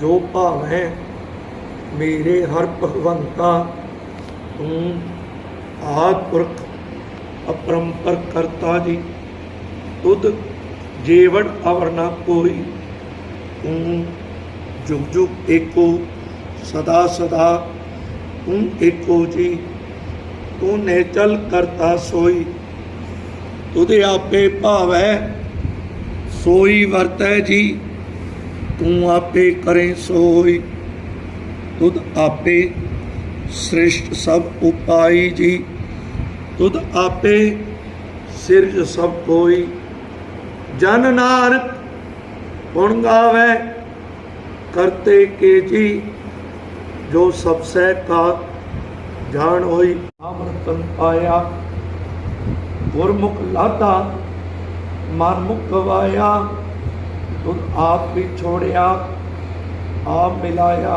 ਜੋ ਭਾਵੈ ਮੇਰੇ ਹਰ ਭਗਵੰਤਾ, ਤੂੰ ਆਦ ਪੁਰਖ, ਅਪਰੰਪਰ ਕਰਤਾ ਜੀ। ਤੁਧ ਜੀਵਨ ਅਵਰ ਨਾ ਕੋਈ, ਤੂੰ ਜੁਗ ਜੁਗ ਏਕੋ, ਸਦਾ ਸਦਾ ਤੂੰ ਏਕੋ ਜੀ। ਤੂੰ ਨੇਚਲ ਕਰਤਾ ਸੋਈ, ਤੁਧੇ ਆਪੇ ਭਾਵੈ, ਸੋਈ ਵਰਤੈ ਜੀ। ਤੂੰ ਆਪੇ ਕਰੇ ਸੋਈ। ਤੁਧ ਆਪੇ ਸ੍ਰਿਸ਼ਟ ਸਭ ਉਪਾਈ ਜੀ। ਤੁਧ ਆਪੇ ਸਿਰਜ ਸਭ ਕੋਈ। ਜਨ ਨਾਨਕ ਗੁਣ ਗਾਵੇ, ਕਰਤੇ ਕੇ ਜੀ। ਜੋ ਸਭ ਸਹਿ ਕਾ ਜਾਣ ਹੋਈ। ਨਾਮ ਪਾਇਆ, ਗੁਰਮੁਖ ਲਾਤਾ ਮਨ ਮੁਖ ਗਵਾਇਆ। ਤੁਧ ਆਪ ਵੀ ਛੋੜਿਆ ਆਪ ਮਿਲਾਇਆ।